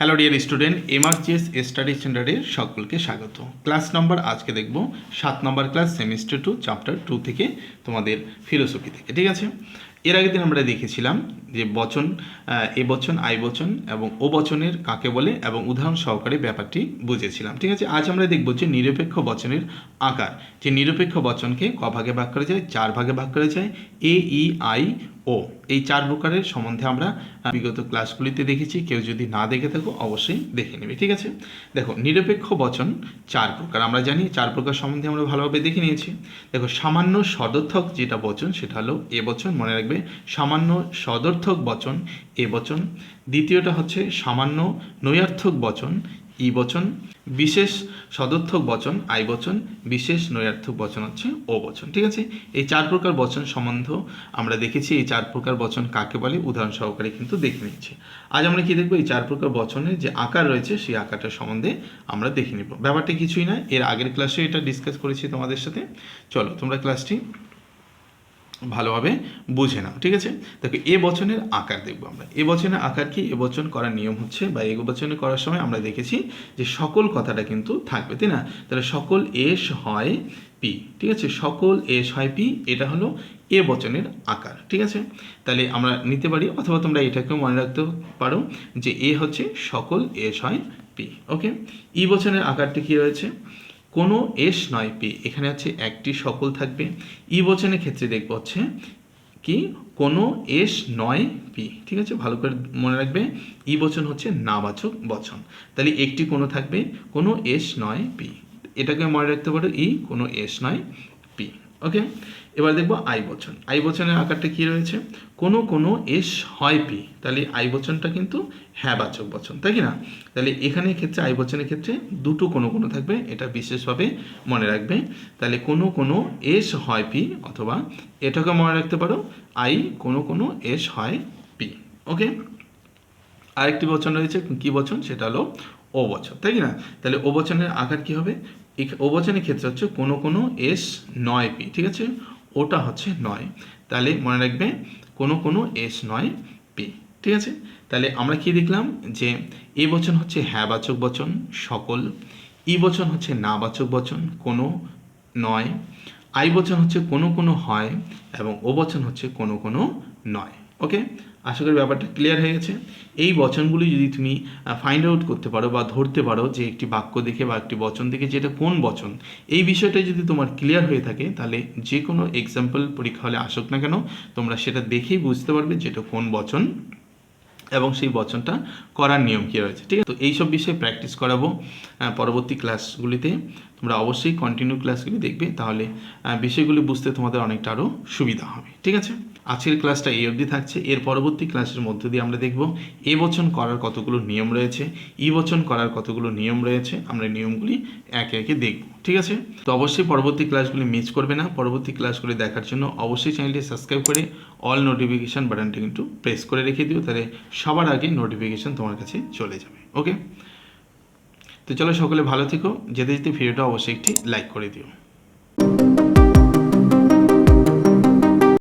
Hello dear student MRGS study স্ট্যান্ডার্ডের সকলকে স্বাগত। Class number আজকে দেখব সাত নম্বর class semester two chapter two থেকে তোমাদের ফিলোসফি থেকে, ঠিক আছে? এর আগের দিন আমরা দেখেছিলাম যে বচন এ বচন, আই বচন এবং ও বচনের কাকে বলে এবং উদাহরণ সহকারে ব্যাপারটি বুঝেছিলাম, ঠিক আছে? আজ আমরা দেখব যে নিরপেক্ষ বচনের আকার, যে নিরপেক্ষ বচনকে ক ভাগে ভাগ করা যায়, চার ভাগে ভাগ করা যায়, এ, ই, আই ও। এই চার প্রকারের সম্বন্ধে আমরা বিগত ক্লাসগুলিতে দেখেছি। কেউ যদি না দেখে থাকো, অবশ্যই দেখে নেবে, ঠিক আছে? দেখো, নিরপেক্ষ বচন, চার প্রকার। আমরা জানি চার প্রকার সম্বন্ধে আমরা ভালোভাবে দেখে নিয়েছি। দেখো, সামান্য সদর্থক যেটা বচন, সেটা হলো এ বচন, মনে রাখবে, সামান্য সদর্থক বচন, এ বচন। দ্বিতীয়টা হচ্ছে সামান্য নৈয়ার্থক বচন ই বচন, বিশেষ সদর্থক বচন, আই বচন, বিশেষ নৈয়ার্থক বচন হচ্ছে ও বচন, ঠিক আছে? এই চার প্রকার বচন সম্বন্ধ আমরা দেখেছি, এই চার প্রকার বচন কাকে বলে? উদাহরণ সহকারে কিন্তু দেখে নিচ্ছি। আজ আমরা কি দেখব? এই চার প্রকার বচনের যে আকার রয়েছে, সেই আকারটা সম্বন্ধে আমরা দেখে নিব। ব্যাপারটা কিছুই না এর আগের ক্লাসে এটা ডিসকাস করেছি তোমাদের সাথে। চলো, তোমরা ক্লাসটি ভালোভাবে বুঝে নাও, ঠিক আছে? দেখো, এ বচনের আকার দেখব আমরা। এ বচনের আকার কি? এ বচন করার নিয়ম হচ্ছে, বা এ বচনে করার সময় আমরা দেখেছি যে সকল কথাটা কিন্তু থাকবে, তাই না? তাহলে সকল এস হয় পি, ঠিক আছে? সকল এস হয় পি, এটা হলো এ বচনের আকার, ঠিক আছে? তাহলে আমরা নিতে পারি, অথবা তোমরা এটাকেও মনে রাখতে পারো যে এ হচ্ছে সকল এস হয় পি, ওকে? ই বচনের আকারটি কি রয়েছে? কোনো এস নয় পি। এখানে হচ্ছে একটি সকল থাকবে। ই বচনের ক্ষেত্রে দেখব হচ্ছে কি? কোনো এস নয় পি। ঠিক আছে? ভালো করে মনে রাখবে। ই বচন হচ্ছে নাবাচক বচন। তাহলে একটি কোনো থাকবে, কোনো এস নয় পি। এটাকে মনে রাখতে পারো, ই কোনো এস নয় ওকে এবার দেখব আই বচন। আই বচনের আকারটা কি রয়েছে? কোনো কোনো এস হয় পি। তাহলে আই বচনটা কিন্তু হ্যাঁ বাচক বচন, তাই কি না? তাহলে এখানে ক্ষেত্রে আই বচনের ক্ষেত্রে দুটো কোনো কোনো থাকবে, এটা বিশেষভাবে মনে রাখবে। তাহলে কোনো কোনো এস হয় পি, অথবা এটাকে মনে রাখতে পারো, আই কোনো কোনো এস হয় পি। ওকে আরেকটি বচন রয়েছে, কি বচন? সেটা হলো ও বচন তাই কি না? তাহলে ও বচনের আকার কি হবে? অবচনের ক্ষেত্রে হচ্ছে কোনো কোনো এস নয় পি ঠিক আছে? ওটা হচ্ছে নয়। তাহলে মনে রাখবে কোনো কোনো এস নয় পি ঠিক আছে? তাহলে আমরা কি দেখলাম? যে এ বচন হচ্ছে হ্যাঁ বাচক বচন, সকল। ই বচন হচ্ছে না বাচক বচন, কোনো নয়। আই বচন হচ্ছে কোনো কোনো হয় এবং ও বচন হচ্ছে কোনো কোনো নয়। ওকে আশা করি ব্যাপারটা ক্লিয়ার হয়ে গেছে। এই বচনগুলি যদি তুমি ফাইন্ড আউট করতে পারো বা ধরতে পারো যে একটি বাক্য দেখে বা একটি বচন দেখে যে এটা কোন বচন, এই বিষয়টা যদি তোমার ক্লিয়ার হয়ে থাকে, তাহলে যে কোনো এক্সাম্পল পরীক্ষা হলে আসুক না কেন, তোমরা সেটা দেখেই বুঝতে পারবে যে এটা কোন বচন এবং সেই বচনটা করার নিয়ম কী রয়েছে। ঠিক আছে? তো এইসব বিষয়ে প্র্যাকটিস করাবো পরবর্তী ক্লাসগুলিতে তোমরা অবশ্যই কন্টিনিউ ক্লাসগুলি দেখবে, তাহলে বিষয়গুলি বুঝতে তোমাদের অনেকটা আরও সুবিধা হবে, ঠিক আছে? আজকের ক্লাসটা এই অবধি থাকছে। এর পরবর্তী ক্লাসের মধ্য দিয়ে আমরা দেখব, এ বচন করার কতগুলো নিয়ম রয়েছে, ই বচন করার কতগুলো নিয়ম রয়েছে, আমরা নিয়মগুলি একে একে দেখব, ঠিক আছে? তো অবশ্যই পরবর্তী ক্লাসগুলি মিস করবে না। পরবর্তী ক্লাসগুলি দেখার জন্য অবশ্যই চ্যানেলটি সাবস্ক্রাইব করে অল নোটিফিকেশান বাটনটা কিন্তু প্রেস করে রেখে দিও, তাহলে সবার আগে নোটিফিকেশান তোমার কাছে চলে যাবে ওকে তো চলো সকলে ভালো থেকো। যেতে যেতে ভিডিওটা অবশ্যই একটি লাইক করে দিও।